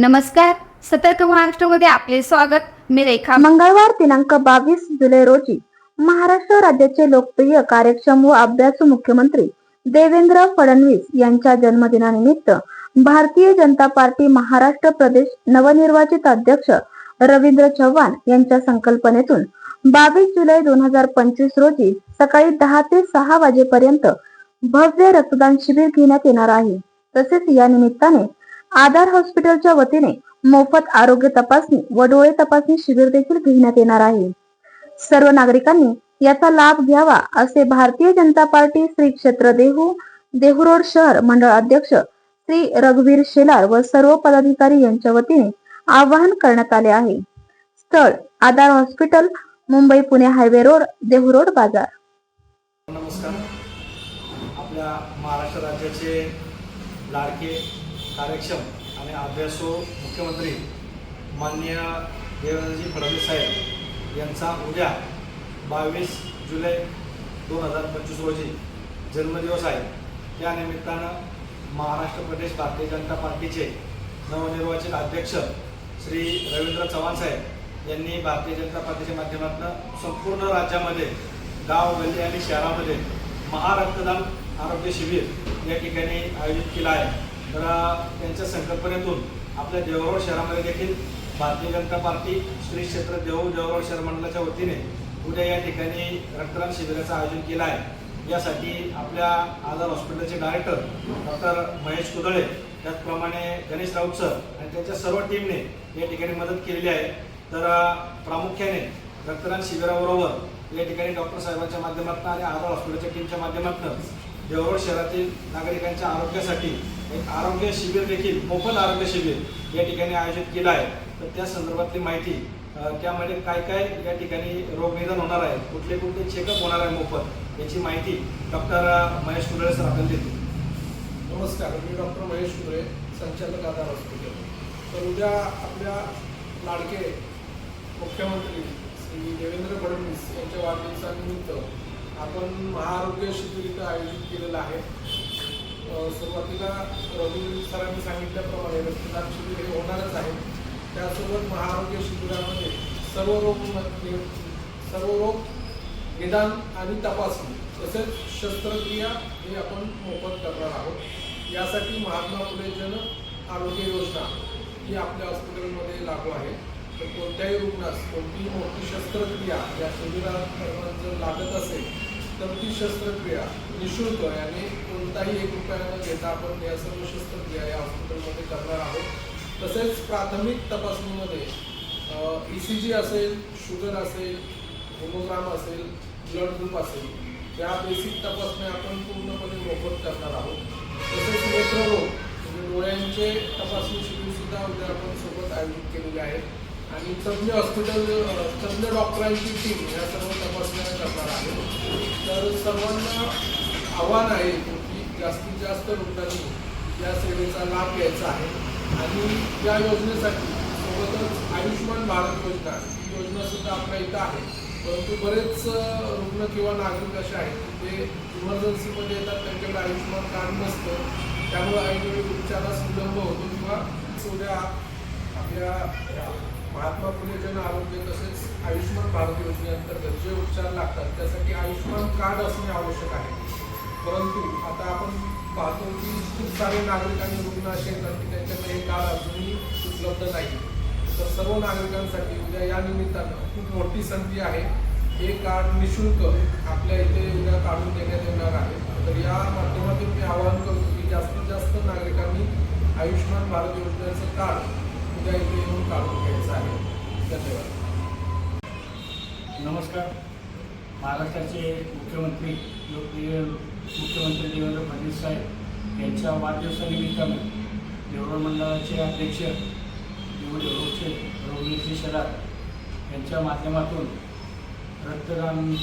नमस्कार. सतर्क महाराष्ट्रामध्ये आपले स्वागत. मी रेखा. मंगळवार दिनांक बावीस जुलै रोजी महाराष्ट्र राज्याचे लोकप्रिय कार्यक्षम व अभ्यासू मुख्यमंत्री देवेंद्र फडणवीस यांच्या जन्मदिनानिमित्त भारतीय जनता पार्टी महाराष्ट्र प्रदेश नवनिर्वाचित अध्यक्ष रवींद्र चव्हाण यांच्या संकल्पनेतून बावीस जुलै दोन हजार पंचवीस रोजी सकाळी दहा ते सहा वाजेपर्यंत भव्य रक्तदान शिबिर घेण्यात येणार आहे. तसेच या निमित्ताने आधार हॉस्पिटलच्या वतीने मोफत आरोग्य तपासणी व डोळे तपासणी शिबिर देखील घेण्यात येणार आहे. सर्व नागरिकांनी याचा लाभ घ्यावा असे भारतीय जनता पार्टी श्री क्षेत्र देहू देहूरोड शहर मंडळ अध्यक्ष श्री रघुवीर शेलार व सर्व पदाधिकारी यांच्या वतीने आवाहन करण्यात आले आहे. स्थळ Aadhaar hospital Mumbai Pune highway road Dehu road बाजार. नमस्कार. आपल्या महाराष्ट्र राज्याचे लाडके कार्यक्षम आणि अभ्यासो मुख्यमंत्री माननीय देवेंद्रजी फडणवीस साहेब यांचा उद्या बावीस जुलै दोन हजार पंचवीस रोजी जन्मदिवस आहे. त्या निमित्तानं महाराष्ट्र प्रदेश भारतीय जनता पार्टीचे नवनिर्वाचित अध्यक्ष श्री रवींद्र चव्हाण साहेब यांनी भारतीय जनता पार्टीच्या माध्यमातून संपूर्ण राज्यामध्ये गाव गल्ली आणि शहरामध्ये महारक्तदान आरोग्य शिबिर या ठिकाणी आयोजित केलं आहे. तर त्यांच्या संकल्पनेतून आपल्या देवरोड शहरामध्ये देखील भारतीय जनता पार्टी श्री क्षेत्र देऊ देवरोड शहर मंडळाच्या वतीने उद्या या ठिकाणी रक्तदान शिबिराचं आयोजन केलं आहे. यासाठी आपल्या आधार हॉस्पिटलचे डायरेक्टर डॉक्टर महेश कुदळे त्याचप्रमाणे गणेश राऊत सर आणि त्यांच्या सर्व टीमने या ठिकाणी मदत केलेली आहे. तर प्रामुख्याने रक्तदान शिबिराबरोबर या ठिकाणी डॉक्टर साहेबांच्या माध्यमातून आणि आधार हॉस्पिटलच्या टीमच्या माध्यमातून देवगड शहरातील नागरिकांच्या आरोग्यासाठी एक आरोग्य शिबिर देखील मोफत आरोग्य शिबिर या ठिकाणी आयोजित केलं आहे. तर त्या संदर्भातली माहिती त्यामध्ये काय काय या ठिकाणी रोगनिदान होणार आहे कुठले कुठले चेकअप होणार आहे मोफत याची माहिती डॉक्टर महेश कुदळे सर आपल्याला देतील. नमस्कार मी डॉक्टर महेश कुदळे संचालक आधार हॉस्पिटल. तर उद्या आपल्या लाडके मुख्यमंत्री श्री देवेंद्र फडणवीस यांच्या वाढदिवसानिमित्त आपण महाआरोग्य शिबिर इथं आयोजित केलेलं आहे. सुरुवातीला रवी सरांनी सांगितल्याप्रमाणे रक्तदान शिबिर हे होणारच आहे. त्यासोबत महाआरोग्य शिबिरामध्ये सर्व रोग म्हणजे सर्व रोग निदान आणि तपासणी तसेच शस्त्रक्रिया हे आपण मोफत करणार आहोत. यासाठी महात्मा फुले जन आरोग्य योजना ही आपल्या हॉस्पिटलमध्ये लागू आहे. तर कोणत्याही रुग्णास कोणतीही मोठी शस्त्रक्रिया या शिबिरात जर लागत असेल तर ती शस्त्रक्रिया निशुल्क याने कोणताही एक रुपया न घेता आपण या सर्व शस्त्रक्रिया या हॉस्पिटलमध्ये करणार आहोत. तसेच प्राथमिक तपासणीमध्ये ई सी जी असेल शुगर असेल होमोग्राम असेल ब्लड ग्रुप असेल या बेसिक तपासण्या आपण पूर्णपणे मोफत करणार आहोत. तसेच नेत्ररोग म्हणजे डोळ्यांचे तपासणी शिबिरसुद्धा उद्या आपण सोबत आयोजित केलेले आहेत. आणि तज्ज्ञ हॉस्पिटल अ, तज्ज्ञ डॉक्टरांची टीम या सर्व तपासण्या सर्वांना आव्हान आहे की जास्तीत जास्त लोकांनी या सेवेचा लाभ घ्यायचा आहे. आणि या योजनेसाठी सोबतच आयुष्यमान भारत योजना ही योजना सुद्धा आपल्या इथं आहे. परंतु बरेच रुग्ण किंवा नागरिक असे आहेत ते इमर्जन्सीमध्ये येतात त्यांच्याकडे आयुष्यमान कार्ड नसतं. त्यामुळे ऐनवेळी उपचारास विलंब होतो किंवा उद्या आपल्या महात्मा फुले जन आरोग्य तसेच आयुष्यमान भारत योजनेअंतर्गत जे उपचार लागतात त्यासाठी आयुष्यमान कार्ड असणे आवश्यक आहे. परंतु आता आपण पाहतो की खूप सारे नागरिक आणि रुग्ण असे येतात की त्यांच्याकडे हे कार्ड अजूनही उपलब्ध नाही. तर सर्व नागरिकांसाठी उद्या या निमित्तानं खूप मोठी संधी आहे. हे कार्ड निशुल्क आपल्या इथे उद्या काढून देण्यात येणार आहे. तर या माध्यमातून मी आवाहन करतो की जास्तीत जास्त नागरिकांनी आयुष्यमान भारत योजनेचं कार्ड उद्या इथे येऊन काढून घ्यायचं आहे. धन्यवाद. नमस्कार. महाराष्ट्राचे मुख्यमंत्री लोकप्रिय मुख्यमंत्री देवेंद्र फडणवीस साहेब यांच्या वाढदिवसानिमित्तानं देवळ मंडळाचे अध्यक्ष देवळ देवळचे रघुवीरजी शेलार यांच्या माध्यमातून रक्तदान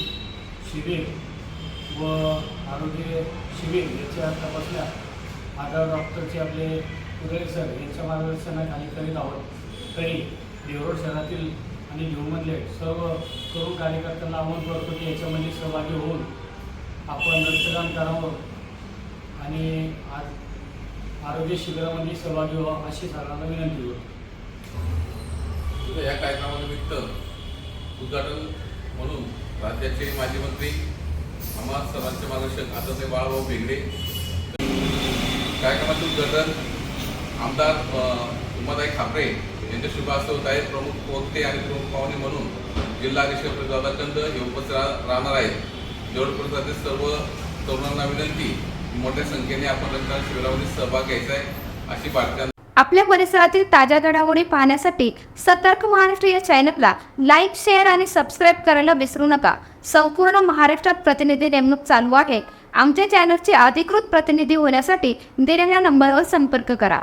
शिबिर व आरोग्य शिबिर याच्या तपासण्या आधार डॉक्टरचे आपले कुदळे सर यांच्या मार्गदर्शनाखाली करीत आहोत. तरी देवरोड शहरातील आणि देऊमधले सर्व सर्व कार्यकर्त्यांना आव्हान करतो की याच्यामध्ये सहभागी होऊन आपण रक्तदान करावं आणि आज आरोग्य शिबिरामध्ये सहभागी व्हावं अशी सर्वांना विनंती होती. या कार्यक्रमानिमित्त उद्घाटन म्हणून राज्याचे माजी मंत्री आम्हा सर्वांचे मार्गदर्शक आदरणीय बाळाभाऊ बेगडे कार्यक्रमाचे उद्घाटन आमदार उमाताई खापरे यांच्या शुभ होत आहेत प्रमुख वक्ते आणि प्रमुख पाहुणे म्हणून जिल्हा दादाचंद हे उपस्थित राहणार आहेत. देवळ परिसरातील सर्व तरुणांना विनंती. मोठ्या संख्येने आपण रक्तदान शिबिरामध्ये सहभाग घ्यायचा आहे अशी बातम्या आपल्या परिसरातील ताज्या घडामोडी पाहण्यासाठी सतर्क महाराष्ट्र या चॅनलला लाईक शेअर आणि सबस्क्राईब करायला विसरू नका. संपूर्ण महाराष्ट्रात प्रतिनिधी नेमणूक चालू आहे. आमच्या चॅनलचे अधिकृत प्रतिनिधी होण्यासाठी दिलेल्या नंबरवर संपर्क करा.